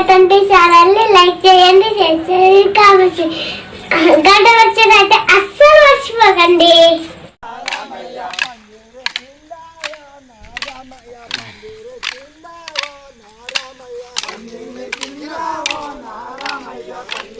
Twenty ఛానల్ని like చేయండి share చేయండి కామెంట్ గంట వచ్చినట్టే అస్సలు మర్చిపోకండి Thank you.